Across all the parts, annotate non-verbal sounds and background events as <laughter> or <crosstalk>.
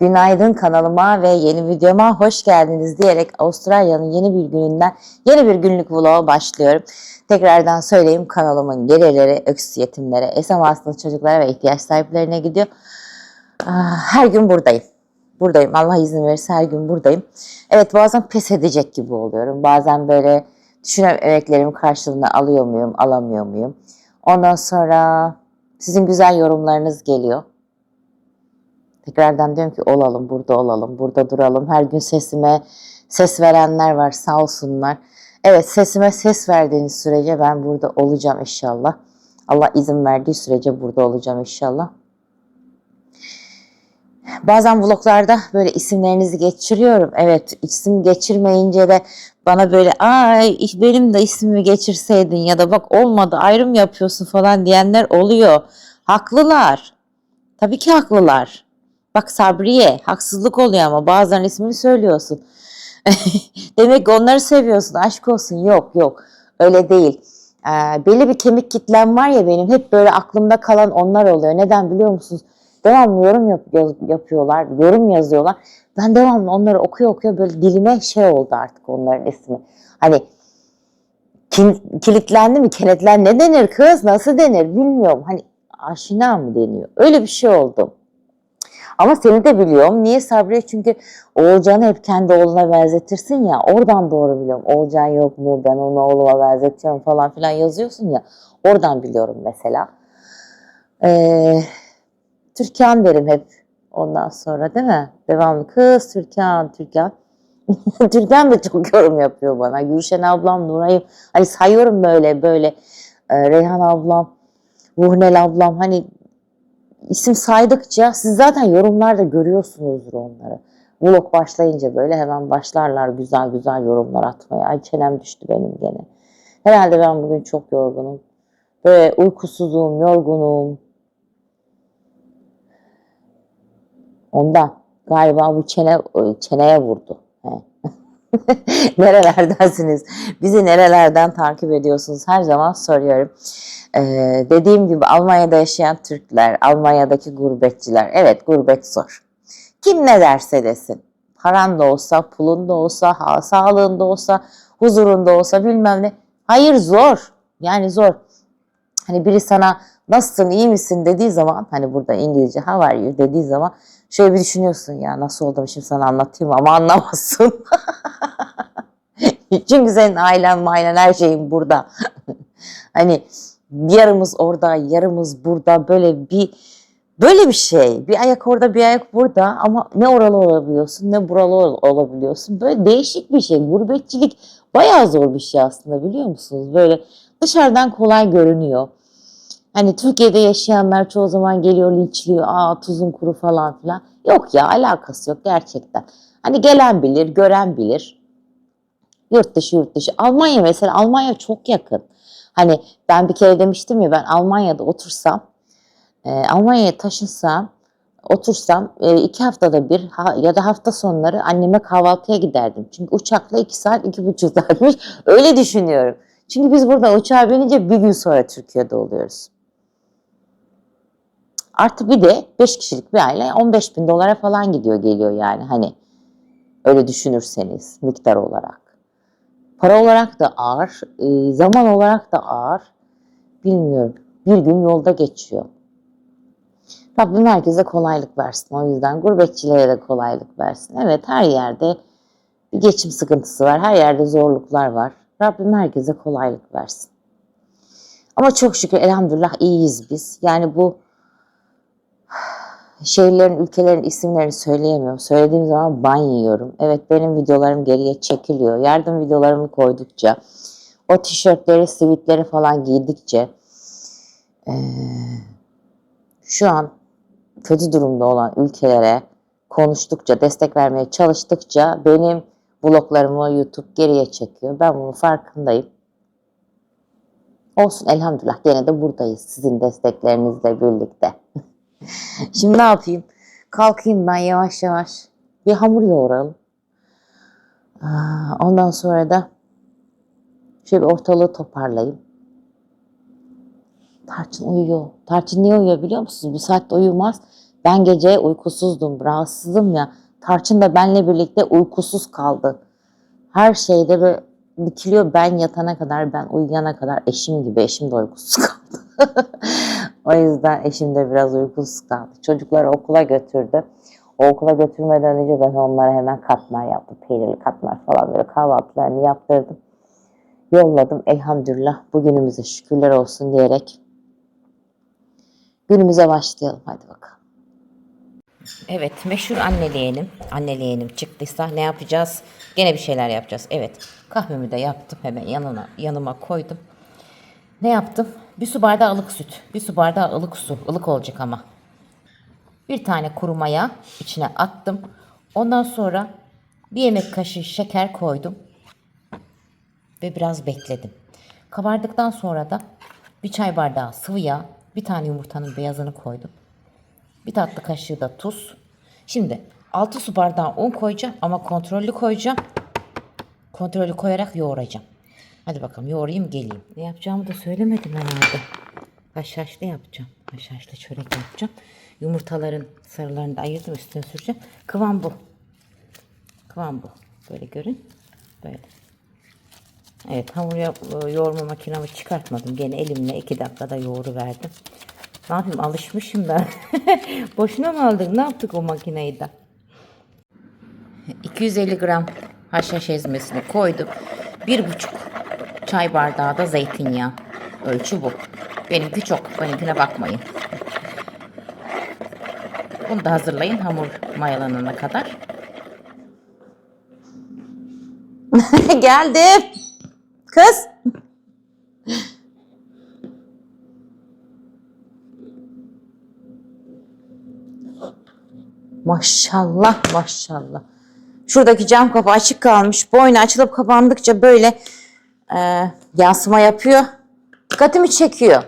Günaydın kanalıma ve yeni videoma hoş geldiniz diyerek Avustralya'nın yeni bir gününden yeni bir günlük vloga başlıyorum. Tekrardan söyleyeyim kanalımın gelirleri öksüz yetimlere, esem hastalı çocuklara ve ihtiyaç sahiplerine gidiyor. Ah, Her gün buradayım. Buradayım. Allah izin verirse her gün buradayım. Evet bazen pes edecek gibi oluyorum. Bazen böyle düşünüyorum emeklerimin karşılığını alıyor muyum, alamıyor muyum? Ondan sonra sizin güzel yorumlarınız geliyor. Tekrardan diyorum ki olalım, burada olalım, burada duralım. Her gün sesime ses verenler var sağ olsunlar. Evet sesime ses verdiğiniz sürece ben burada olacağım inşallah. Allah izin verdiği sürece burada olacağım inşallah. Bazen vloglarda böyle isimlerinizi geçiriyorum. Evet isim geçirmeyince de bana böyle ay benim de ismimi geçirseydin ya da bak olmadı ayrım yapıyorsun falan diyenler oluyor. Haklılar. Tabii ki haklılar. Bak Sabriye haksızlık oluyor ama bazen ismini söylüyorsun. <laughs> Demek ki onları seviyorsun aşk olsun. Yok yok öyle değil. Ee, belli bir kemik kitlem var ya benim hep böyle aklımda kalan onlar oluyor. Neden biliyor musunuz? Devamlı yorum yap- yapıyorlar, yorum yazıyorlar. Ben devamlı onları okuyor okuyor böyle dilime şey oldu artık onların ismi. Hani kin- kilitlendi mi, kenetlendi ne denir kız, nasıl denir bilmiyorum. Hani aşina mı deniyor? Öyle bir şey oldu. Ama seni de biliyorum. Niye Sabriye? Çünkü Oğulcan'ı hep kendi oğluna benzetirsin ya. Oradan doğru biliyorum. Oğulcan yok mu? Ben onu oğluma benzetiyorum falan filan yazıyorsun ya. Oradan biliyorum mesela. Ee, Türkan derim hep ondan sonra değil mi? Devamlı kız Türkan, Türkan. <laughs> Türkan da çok yorum yapıyor bana. Gülşen ablam, Nuray'ım. Hani sayıyorum böyle böyle. Ee, Reyhan ablam, Ruhnel ablam. Hani isim saydıkça siz zaten yorumlarda görüyorsunuzdur onları. Vlog başlayınca böyle hemen başlarlar güzel güzel yorumlar atmaya. Ay çenem düştü benim gene. Herhalde ben bugün çok yorgunum. Böyle uykusuzum, yorgunum. Ondan galiba bu çene çeneye vurdu. <laughs> Nerelerdensiniz? Bizi nerelerden takip ediyorsunuz? Her zaman soruyorum. Ee, dediğim gibi Almanya'da yaşayan Türkler, Almanya'daki gurbetçiler. Evet gurbet zor. Kim ne derse desin. Paran da olsa, pulun da olsa, sağlığın da olsa, huzurun da olsa bilmem ne. Hayır zor. Yani zor. Hani biri sana nasılsın, iyi misin dediği zaman hani burada İngilizce how are you dediği zaman şöyle bir düşünüyorsun ya nasıl oldum şimdi sana anlatayım ama anlamazsın. <laughs> Çünkü senin ailen, ailen her şeyin burada. <laughs> hani yarımız orada, yarımız burada böyle bir böyle bir şey. Bir ayak orada, bir ayak burada ama ne oralı olabiliyorsun, ne buralı ol- olabiliyorsun. Böyle değişik bir şey. Gurbetçilik bayağı zor bir şey aslında biliyor musunuz? Böyle dışarıdan kolay görünüyor. Hani Türkiye'de yaşayanlar çoğu zaman geliyor linçliyor. Aa tuzun kuru falan filan. Yok ya alakası yok gerçekten. Hani gelen bilir, gören bilir. Yurt dışı yurt dışı. Almanya mesela Almanya çok yakın. Hani ben bir kere demiştim ya ben Almanya'da otursam, e, Almanya'ya taşınsam, otursam e, iki haftada bir ha- ya da hafta sonları anneme kahvaltıya giderdim. Çünkü uçakla iki saat, iki buçuk saatmiş. Öyle düşünüyorum. Çünkü biz burada uçağa binince bir gün sonra Türkiye'de oluyoruz. Artı bir de 5 kişilik bir aile 15 bin dolara falan gidiyor geliyor yani hani öyle düşünürseniz miktar olarak. Para olarak da ağır, e, zaman olarak da ağır. Bilmiyorum. Bir gün yolda geçiyor. Rabbim herkese kolaylık versin. O yüzden gurbetçilere de kolaylık versin. Evet her yerde bir geçim sıkıntısı var. Her yerde zorluklar var. Rabbim herkese kolaylık versin. Ama çok şükür elhamdülillah iyiyiz biz. Yani bu şehirlerin, ülkelerin isimlerini söyleyemiyorum. Söylediğim zaman ban yiyorum. Evet benim videolarım geriye çekiliyor. Yardım videolarımı koydukça, o tişörtleri, sivitleri falan giydikçe eee, şu an kötü durumda olan ülkelere konuştukça, destek vermeye çalıştıkça benim bloglarımı YouTube geriye çekiyor. Ben bunun farkındayım. Olsun elhamdülillah gene de buradayız sizin desteklerinizle birlikte. <laughs> Şimdi ne yapayım? Kalkayım ben yavaş yavaş. Bir hamur yoğuralım. Ondan sonra da şöyle bir ortalığı toparlayayım. Tarçın uyuyor. Tarçın niye uyuyor biliyor musunuz? Bu saatte uyumaz. Ben gece uykusuzdum, rahatsızım ya. Tarçın da benle birlikte uykusuz kaldı. Her şeyde böyle dikiliyor ben yatana kadar, ben uyuyana kadar eşim gibi. Eşim de uykusuz kaldı. <laughs> o yüzden eşim de biraz uykusuz kaldı. Çocukları okula götürdü. O okula götürmeden önce ben onlara hemen katmer yaptım. Peynirli katmer falan böyle kahvaltılarını yaptırdım. Yolladım. Elhamdülillah bugünümüze şükürler olsun diyerek günümüze başlayalım. Hadi bakalım. Evet meşhur anneleyenim. Anneleyenim çıktıysa ne yapacağız? Gene bir şeyler yapacağız. Evet kahvemi de yaptım. Hemen yanına, yanıma koydum. Ne yaptım? Bir su bardağı ılık süt. Bir su bardağı ılık su. ılık olacak ama. Bir tane kuru maya içine attım. Ondan sonra bir yemek kaşığı şeker koydum. Ve biraz bekledim. Kabardıktan sonra da bir çay bardağı sıvı yağ, bir tane yumurtanın beyazını koydum. Bir tatlı kaşığı da tuz. Şimdi 6 su bardağı un koyacağım ama kontrollü koyacağım. Kontrollü koyarak yoğuracağım. Hadi bakalım yoğurayım geleyim. Ne yapacağımı da söylemedim herhalde. Haşhaşlı yapacağım. Haşhaşlı çörek yapacağım. Yumurtaların sarılarını da ayırdım üstüne süreceğim. Kıvam bu. Kıvam bu. Böyle görün. Böyle. Evet hamur yoğurma makinamı çıkartmadım. Gene elimle iki dakikada yoğuru verdim. Ne yapayım alışmışım ben. <laughs> Boşuna mı aldık? Ne yaptık o makineyi de? 250 gram haşhaş ezmesini koydum. Bir buçuk çay bardağı da zeytinyağı. Ölçü bu. Benimki çok. Benimkine bakmayın. Bunu da hazırlayın hamur mayalanana kadar. <laughs> Geldim. Kız. Maşallah maşallah. Şuradaki cam kapı açık kalmış. Boynu açılıp kapandıkça böyle e, yansıma yapıyor. Dikkatimi çekiyor.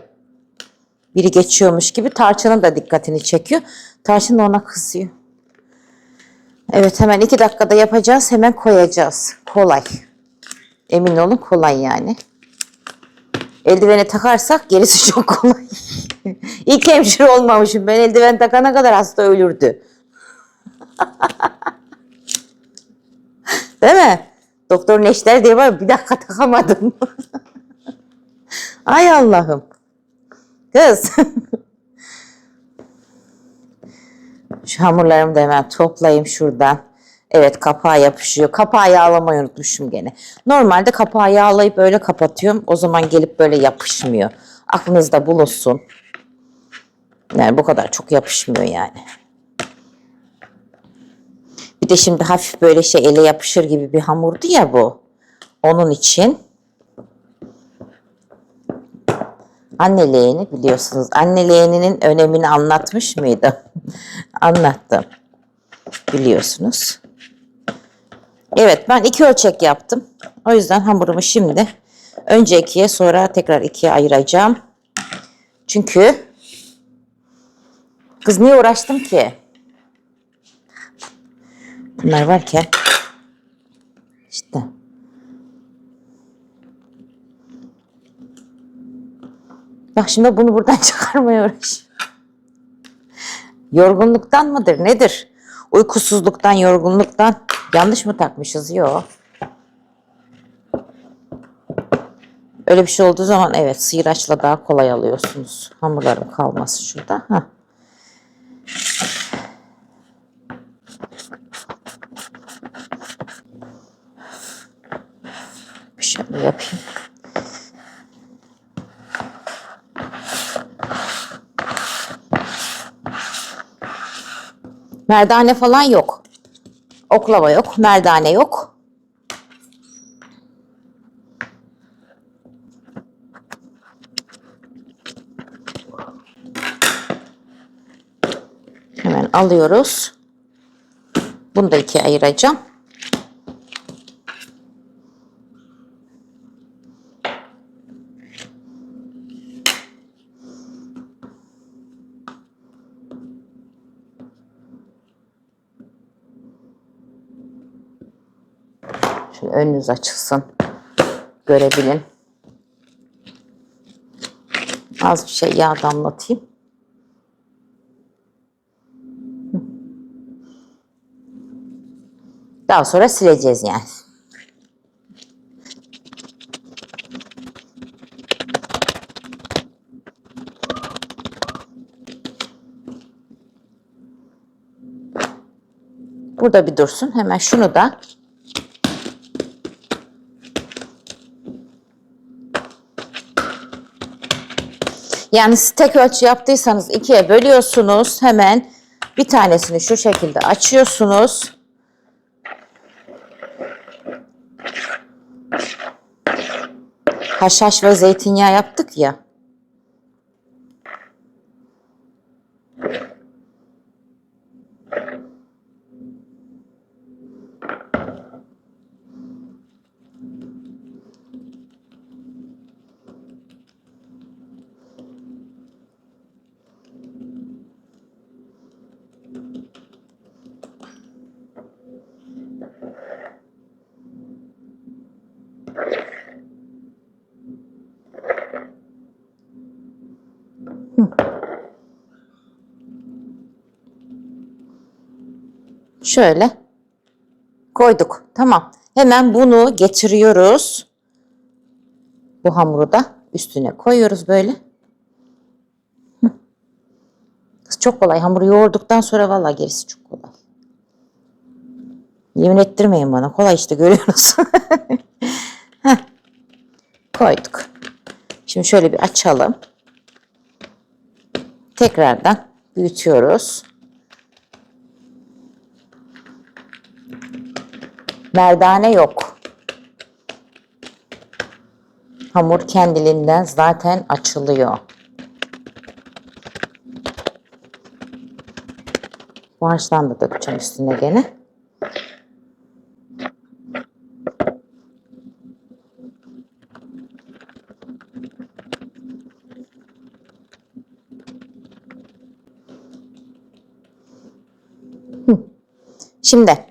Biri geçiyormuş gibi tarçının da dikkatini çekiyor. Tarçın da ona kızıyor. Evet hemen iki dakikada yapacağız. Hemen koyacağız. Kolay. Emin olun kolay yani. Eldiveni takarsak gerisi <laughs> çok kolay. İlk hemşire olmamışım. Ben eldiven takana kadar hasta ölürdü. <laughs> Değil mi? Doktor neşter diye var bir dakika takamadım. <laughs> Ay Allah'ım. Kız. <laughs> Şu hamurlarımı da hemen toplayayım şuradan. Evet kapağı yapışıyor. Kapağı yağlamayı unutmuşum gene. Normalde kapağı yağlayıp öyle kapatıyorum. O zaman gelip böyle yapışmıyor. Aklınızda bulunsun. Yani bu kadar çok yapışmıyor yani. De şimdi hafif böyle şey ele yapışır gibi bir hamurdu ya bu. Onun için anne leğeni biliyorsunuz. Anne leğeninin önemini anlatmış mıydım? <laughs> Anlattım. Biliyorsunuz. Evet ben iki ölçek yaptım. O yüzden hamurumu şimdi önce ikiye sonra tekrar ikiye ayıracağım. Çünkü kız niye uğraştım ki? Bunlar varken işte Bak şimdi bunu buradan <laughs> çıkarmaya uğraş. Yorgunluktan mıdır nedir? Uykusuzluktan, yorgunluktan yanlış mı takmışız? Yok. Öyle bir şey olduğu zaman evet sıyıraçla daha kolay alıyorsunuz. Hamurlarım kalmasın şurada. Heh. Şöyle yapayım. Merdane falan yok. Oklava yok, merdane yok. Hemen alıyoruz. Bunu da ikiye ayıracağım. önünüz açılsın. Görebilin. Az bir şey yağ damlatayım. Daha sonra sileceğiz yani. Burada bir dursun. Hemen şunu da Yani tek ölçü yaptıysanız ikiye bölüyorsunuz. Hemen bir tanesini şu şekilde açıyorsunuz. Haşhaş ve zeytinyağı yaptık ya. Şöyle koyduk. Tamam. Hemen bunu getiriyoruz. Bu hamuru da üstüne koyuyoruz böyle. Hı. Kız çok kolay. Hamuru yoğurduktan sonra vallahi gerisi çok kolay. Yemin ettirmeyin bana. Kolay işte görüyorsunuz. <laughs> Koyduk. Şimdi şöyle bir açalım. Tekrardan büyütüyoruz. Merdane yok. Hamur kendiliğinden zaten açılıyor. Bu harçtan da dökeceğim üstüne gene. Şimdi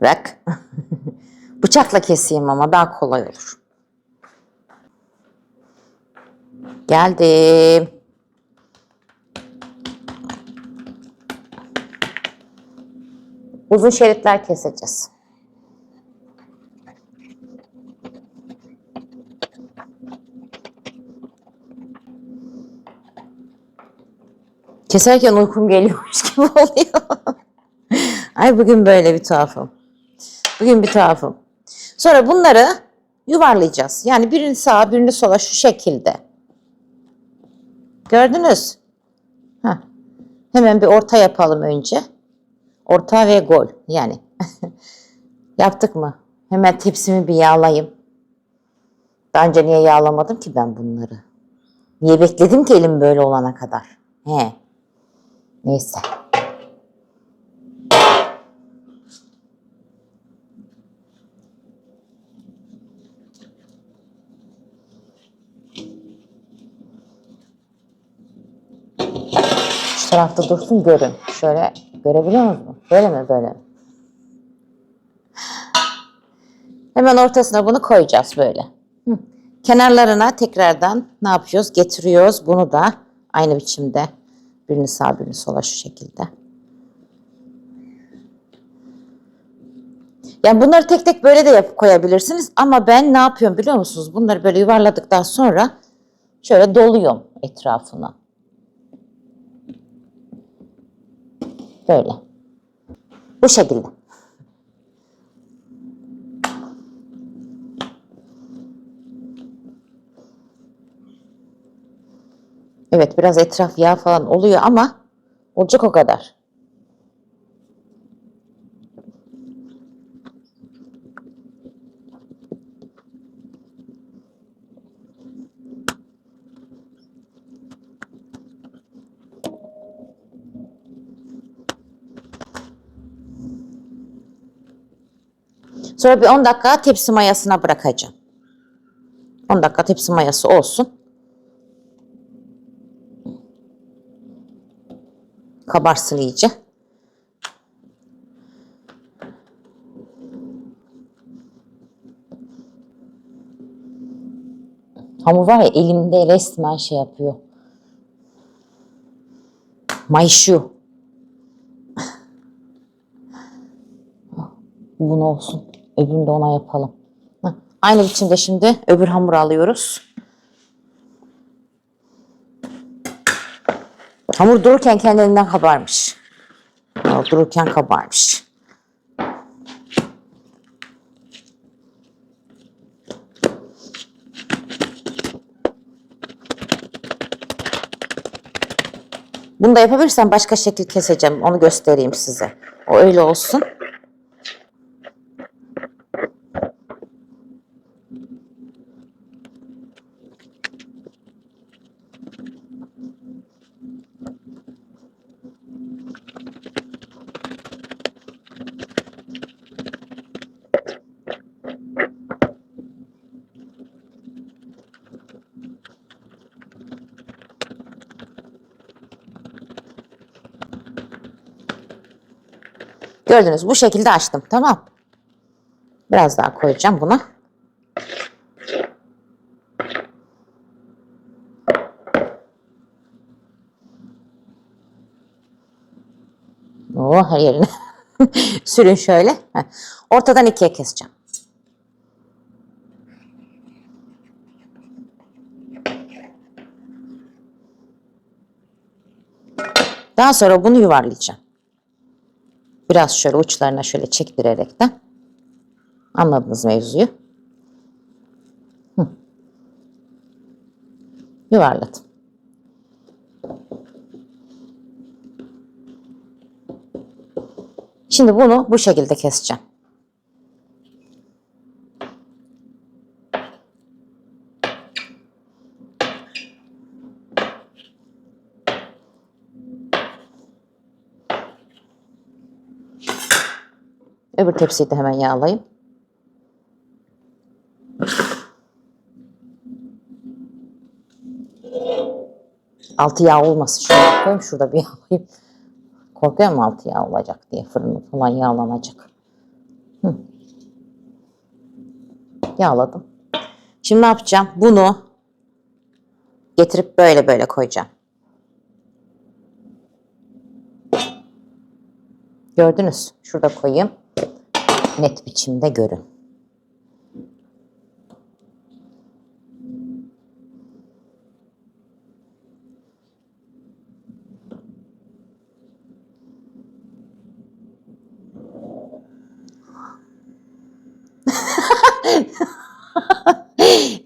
Bırak. <laughs> Bıçakla keseyim ama daha kolay olur. Geldim. Uzun şeritler keseceğiz. Keserken uykum geliyormuş gibi oluyor. <laughs> Ay bugün böyle bir tuhafım. Bugün bir tuhafım. Sonra bunları yuvarlayacağız. Yani birini sağa birini sola şu şekilde. Gördünüz? Heh. Hemen bir orta yapalım önce. Orta ve gol. Yani. <laughs> Yaptık mı? Hemen tepsimi bir yağlayayım. Daha önce niye yağlamadım ki ben bunları? Niye bekledim ki elim böyle olana kadar? He. Neyse. Şu tarafta dursun görün. Şöyle görebiliyor musunuz? Böyle mi böyle mi? Hemen ortasına bunu koyacağız böyle. Hı. Kenarlarına tekrardan ne yapıyoruz? Getiriyoruz. Bunu da aynı biçimde birini sağa birini sola şu şekilde. Yani bunları tek tek böyle de yapıp koyabilirsiniz. Ama ben ne yapıyorum biliyor musunuz? Bunları böyle yuvarladıktan sonra şöyle doluyorum etrafına. Böyle. Bu şekilde. Evet biraz etraf yağ falan oluyor ama olacak o kadar. Sonra bir 10 dakika tepsi mayasına bırakacağım. 10 dakika tepsi mayası olsun. Kabarsın iyice. Hamur var ya elimde resmen şey yapıyor. Mayışıyor. Bunu olsun. Öbürünü ona yapalım. Aynı biçimde şimdi öbür hamuru alıyoruz. Hamur dururken kendiliğinden kabarmış. Dururken kabarmış. Bunu da yapabilirsem başka şekil keseceğim. Onu göstereyim size. O öyle olsun. Gördünüz bu şekilde açtım. Tamam. Biraz daha koyacağım buna. Oo, her yerine <laughs> sürün şöyle. Ortadan ikiye keseceğim. Daha sonra bunu yuvarlayacağım. Biraz şöyle uçlarına şöyle çektirerekten. Anladınız mevzuyu. Hı. Yuvarladım. Şimdi bunu bu şekilde keseceğim. Öbür tepsiyi de hemen yağlayayım. Altı yağ olmasın. Şuraya koyayım. Şurada bir yağlayayım. Korkuyorum altı yağ olacak diye. Fırını falan yağlanacak. Hı. Yağladım. Şimdi ne yapacağım? Bunu getirip böyle böyle koyacağım. Gördünüz. Şurada koyayım. Net biçimde görün. <laughs>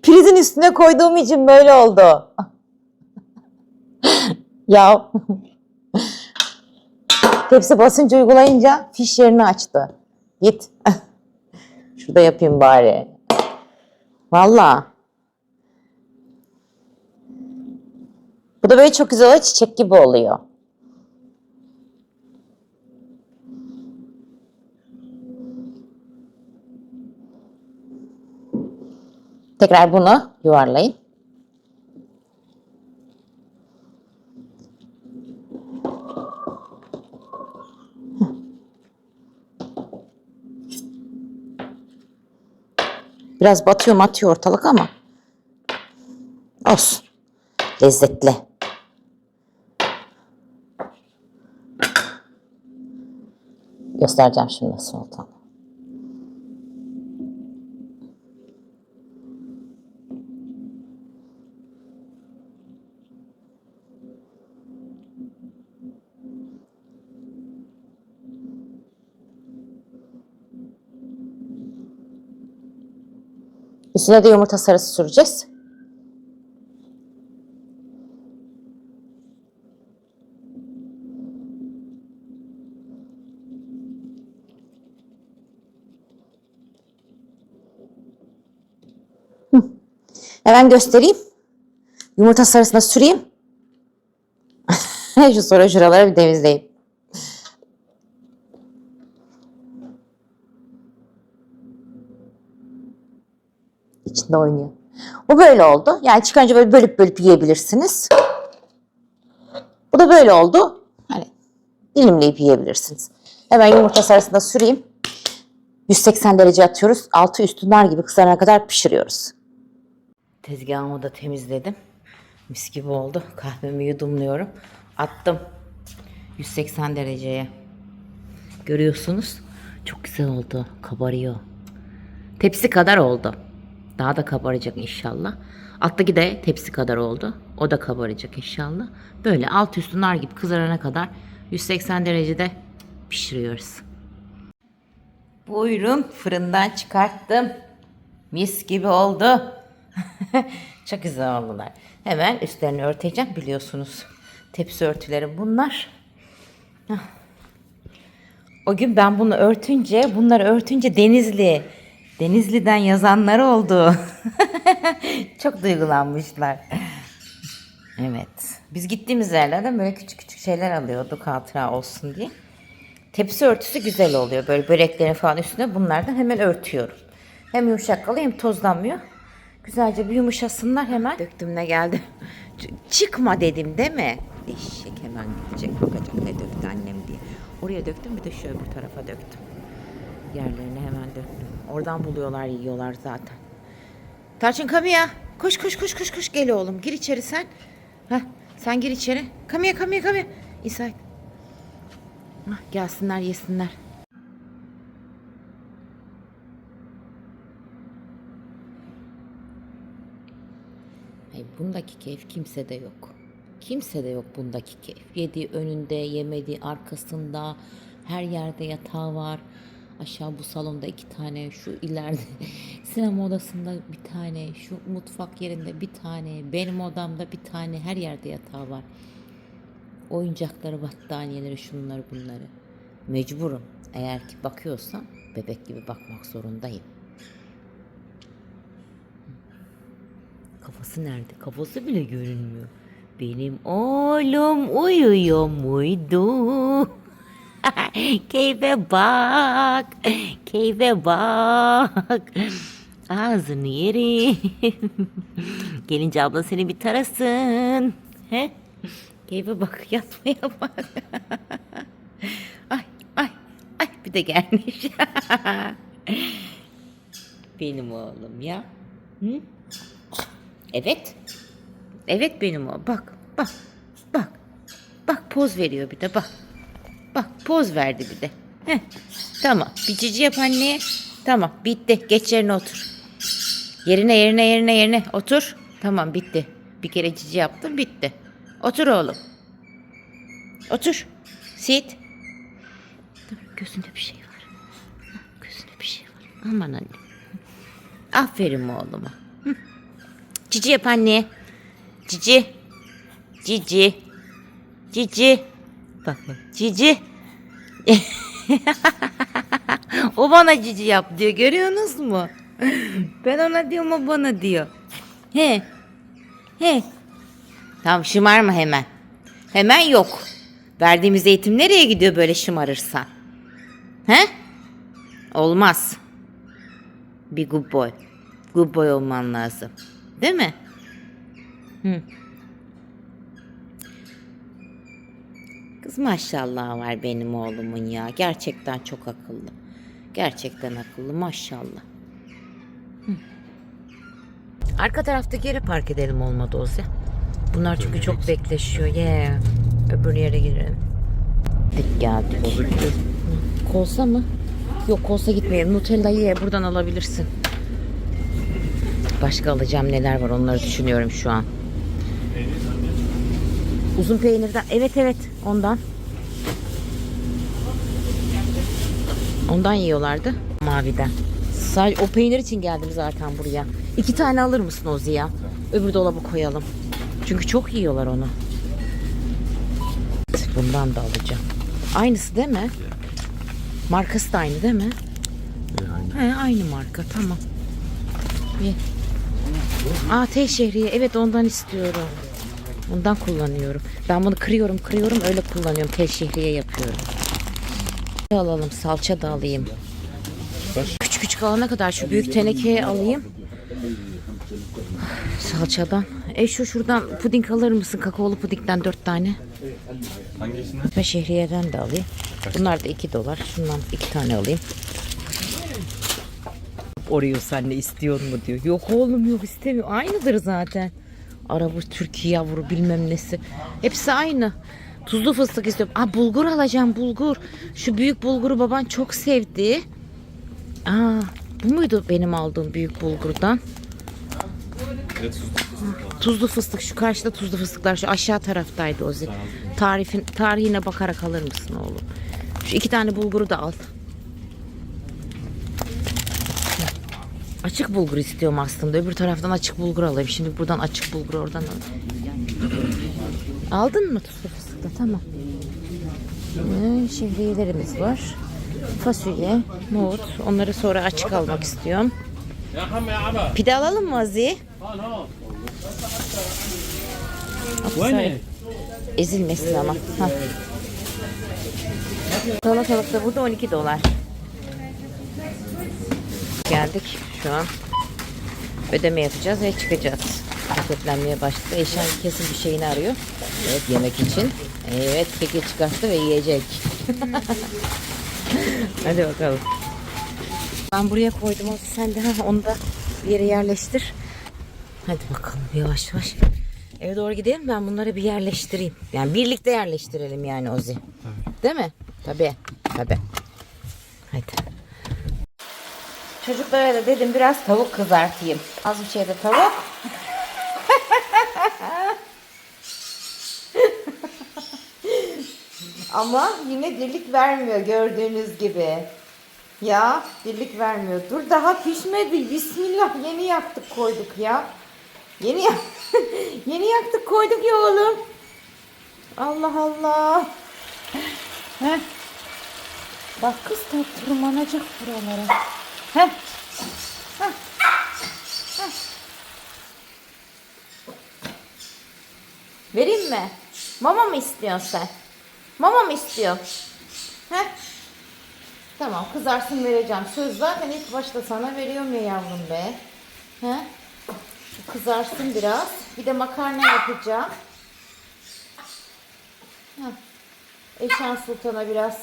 Prizin üstüne koyduğum için böyle oldu. <laughs> ya Tepsi basınç uygulayınca fiş yerini açtı. Git. <laughs> Şurada yapayım bari. Valla. Bu da böyle çok güzel. Çiçek gibi oluyor. Tekrar bunu yuvarlayın. Biraz batıyor matıyor ortalık ama olsun. Lezzetli. Göstereceğim şimdi nasıl olduğunu. Üstüne de yumurta sarısı süreceğiz. Hı. Hemen göstereyim. Yumurta sarısına süreyim. <laughs> Şu sonra şuraları bir temizleyeyim. İçinde oynuyor. Bu böyle oldu. Yani çıkınca böyle bölüp bölüp yiyebilirsiniz. Bu da böyle oldu. Hani dilimleyip yiyebilirsiniz. Hemen yumurta sarısına süreyim. 180 derece atıyoruz. Altı üstü nar gibi kızarana kadar pişiriyoruz. Tezgahımı da temizledim. Mis gibi oldu. Kahvemi yudumluyorum. Attım 180 dereceye. Görüyorsunuz. Çok güzel oldu. Kabarıyor. Tepsi kadar oldu. Daha da kabaracak inşallah. Alttaki de tepsi kadar oldu. O da kabaracak inşallah. Böyle alt üstü nar gibi kızarana kadar 180 derecede pişiriyoruz. Buyurun fırından çıkarttım. Mis gibi oldu. <laughs> Çok güzel oldular. Hemen üstlerini örteceğim biliyorsunuz. Tepsi örtülerim bunlar. Hah. O gün ben bunu örtünce, bunları örtünce Denizli, Denizli'den yazanlar oldu. <laughs> Çok duygulanmışlar. Evet. Biz gittiğimiz yerlerden böyle küçük küçük şeyler alıyorduk hatıra olsun diye. Tepsi örtüsü güzel oluyor. Böyle böreklerin falan üstüne bunlardan hemen örtüyorum. Hem yumuşak kalıyor hem tozlanmıyor. Güzelce bir yumuşasınlar hemen. Döktüm ne geldi. Çıkma dedim değil mi? Eşek hemen gidecek bakacak ne döktü annem diye. Oraya döktüm bir de şu öbür tarafa döktüm. Yerlerine hemen döktüm. Oradan buluyorlar yiyorlar zaten. Tarçın Kamiya. Koş koş koş koş koş gel oğlum. Gir içeri sen. Heh, sen gir içeri. Kamiya Kamiya Kamiya. İsait. Hah, gelsinler yesinler. Hayır, bundaki keyif kimsede yok. Kimsede yok bundaki keyif. Yediği önünde, yemediği arkasında, her yerde yatağı var. Aşağı bu salonda iki tane, şu ileride <laughs> sinema odasında bir tane, şu mutfak yerinde bir tane, benim odamda bir tane, her yerde yatağı var. Oyuncakları, battaniyeleri, şunları bunları. Mecburum. Eğer ki bakıyorsam bebek gibi bakmak zorundayım. Kafası nerede? Kafası bile görünmüyor. Benim oğlum uyuyor muydu? <laughs> keyfe bak. Keyfe bak. Ağzını yerim. <laughs> Gelince abla seni bir tarasın. He? Keyfe bak <laughs> yatmaya bak. ay ay ay bir de gelmiş. Benim oğlum ya. Hı? Evet. Evet benim o. Bak, bak, bak. Bak poz veriyor bir de bak. Bak poz verdi bir de. Heh. Tamam. Bir cici yap anneye. Tamam bitti. Geç yerine otur. Yerine yerine yerine yerine otur. Tamam bitti. Bir kere cici yaptım bitti. Otur oğlum. Otur. Sit. Gözünde bir şey var. Gözünde bir şey var. Aman anne. Aferin oğluma. Cici yap anne. Cici. Cici. Cici. Bak. Cici. <laughs> o bana cici yap diyor. Görüyorsunuz mu? Ben ona diyorum o bana diyor. He. He. Tamam şımarma hemen. Hemen yok. Verdiğimiz eğitim nereye gidiyor böyle şımarırsa? He? Olmaz. Bir good boy. Good boy olman lazım. Değil mi? Hı. Kız maşallah var benim oğlumun ya. Gerçekten çok akıllı. Gerçekten akıllı maşallah. Hı. Arka tarafta geri park edelim olmadı Ozi. Bunlar çünkü çok bekleşiyor. Yeah. Öbür yere girelim. Dik geldik. Kolsa mı? Yok kolsa gitmeyelim. Nutella'yı ye, buradan alabilirsin. Başka alacağım neler var onları düşünüyorum şu an. Uzun peynirden. Evet evet ondan. Ondan yiyorlardı. Maviden. Sadece o peynir için geldim zaten buraya. İki tane alır mısın Ozi ya? Öbür dolaba koyalım. Çünkü çok yiyorlar onu. Bundan da alacağım. Aynısı değil mi? Markası da aynı değil mi? He, aynı marka tamam. Ye. Aa tel şehriye evet ondan istiyorum. Ondan kullanıyorum. Ben bunu kırıyorum kırıyorum öyle kullanıyorum. Tel şehriye yapıyorum. Alalım salça da alayım. Küçük küçük alana kadar şu büyük tenekeye alayım. Salçadan. E şu şuradan puding alır mısın? Kakaolu pudingden dört tane. Hangisini? Ve şehriyeden de alayım. Bunlar da 2 dolar. Şundan iki tane alayım. Oreo sen ne istiyor mu diyor. Yok oğlum yok istemiyor. Aynıdır zaten. Araba Türkiye yavru bilmem nesi. Hepsi aynı. Tuzlu fıstık istiyorum. Aa bulgur alacağım bulgur. Şu büyük bulguru baban çok sevdi. Aa bu muydu benim aldığım büyük bulgurdan? Evet. Tuzlu fıstık şu karşıda tuzlu fıstıklar şu aşağı taraftaydı o zil. Tarifin tarihine bakarak alır mısın oğlum? Şu iki tane bulguru da al. Açık bulgur istiyorum aslında. Öbür taraftan açık bulgur alayım. Şimdi buradan açık bulgur oradan alayım. Aldın mı tuzlu fıstıkta? Tamam. Ee, şehriyelerimiz var. Fasulye, nohut. Onları sonra açık almak istiyorum. Pide alalım mı Aziz? Sorry. Ezilmesin ama. Salatalık da burada 12 dolar. Geldik şu an. Ödeme yapacağız ve çıkacağız. Paketlenmeye başladı. Eşen kesin bir şeyini arıyor. Evet yemek için. Evet keki çıkarttı ve yiyecek. <laughs> Hadi bakalım. Ben buraya koydum. O sen de ha, onu da bir yere yerleştir. Hadi bakalım yavaş yavaş. Eve doğru gidelim ben bunları bir yerleştireyim. Yani birlikte yerleştirelim yani Ozi. Değil mi? Tabii. Tabii. Hadi. Çocuklara da dedim biraz tavuk kızartayım. Az bir şey de tavuk. <laughs> Ama yine dirlik vermiyor gördüğünüz gibi. Ya dirlik vermiyor. Dur daha pişmedi. Bismillah yeni yaktık koyduk ya. Yeni yak <laughs> yeni yaktık koyduk ya oğlum. Allah Allah. Heh. Bak kız da tırmanacak buralara. Heh. Heh. Heh. Vereyim mi? Mama mı istiyorsun sen? Mama mı istiyorsun? Heh. Tamam kızarsın vereceğim. Söz zaten ilk başta sana veriyorum ya yavrum be. He? Kızarsın biraz. Bir de makarna yapacağım. Heh. Eşan Sultan'a biraz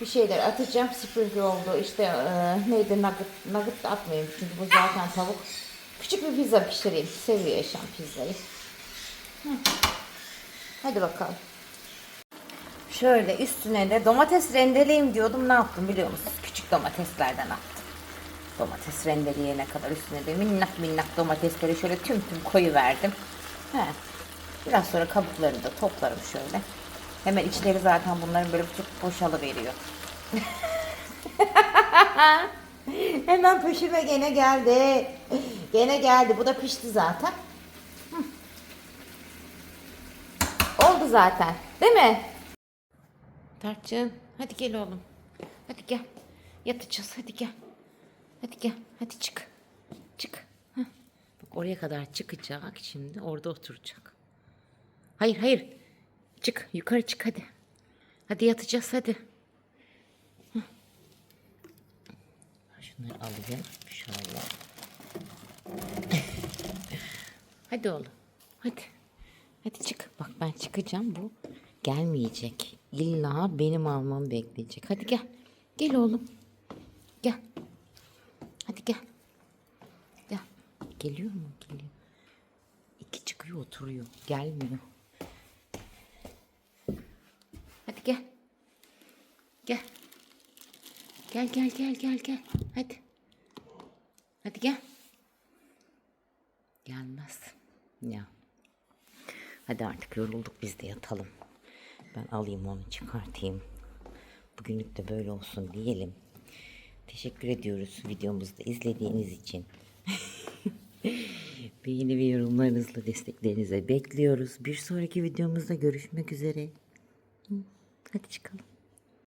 bir şeyler atacağım. Sprinkle oldu. İşte e, neydi nugget, nugget atmayayım. Çünkü bu zaten tavuk. Küçük bir pizza pişireyim. Seviyor Eşan pizzayı. Heh. Hadi bakalım. Şöyle üstüne de domates rendeleyeyim diyordum. Ne yaptım biliyor musunuz? Küçük domateslerden attım. Domates rendeleyene kadar üstüne de minnak minnak domatesleri şöyle tüm tüm koyu verdim. Biraz sonra kabuklarını da toplarım şöyle. Hemen içleri zaten bunların böyle çok boşalıveriyor. <laughs> Hemen pişirme gene geldi. Gene geldi. Bu da pişti zaten. Hı. Oldu zaten. Değil mi? Tarçın hadi gel oğlum. Hadi gel. Yatacağız hadi gel. Hadi gel. Hadi çık. Çık. Heh. Bak oraya kadar çıkacak şimdi orada oturacak. Hayır hayır. Çık yukarı çık hadi. Hadi yatacağız hadi. Şunları alayım inşallah. hadi oğlum. Hadi. Hadi çık. Bak ben çıkacağım bu gelmeyecek. İlla benim almamı bekleyecek. Hadi gel. Gel oğlum. Gel. Hadi gel. Gel. Geliyor mu? Geliyor. İki çıkıyor oturuyor. Gelmiyor. Hadi gel. Gel. Gel gel gel gel gel. Hadi. Hadi gel. Gelmez. Ya. Hadi artık yorulduk biz de yatalım. Ben alayım onu çıkartayım. Bugünlük de böyle olsun diyelim. Teşekkür ediyoruz videomuzda izlediğiniz için. <laughs> Beğeni ve yorumlarınızla desteklerinize bekliyoruz. Bir sonraki videomuzda görüşmek üzere. Hı, Hadi çıkalım.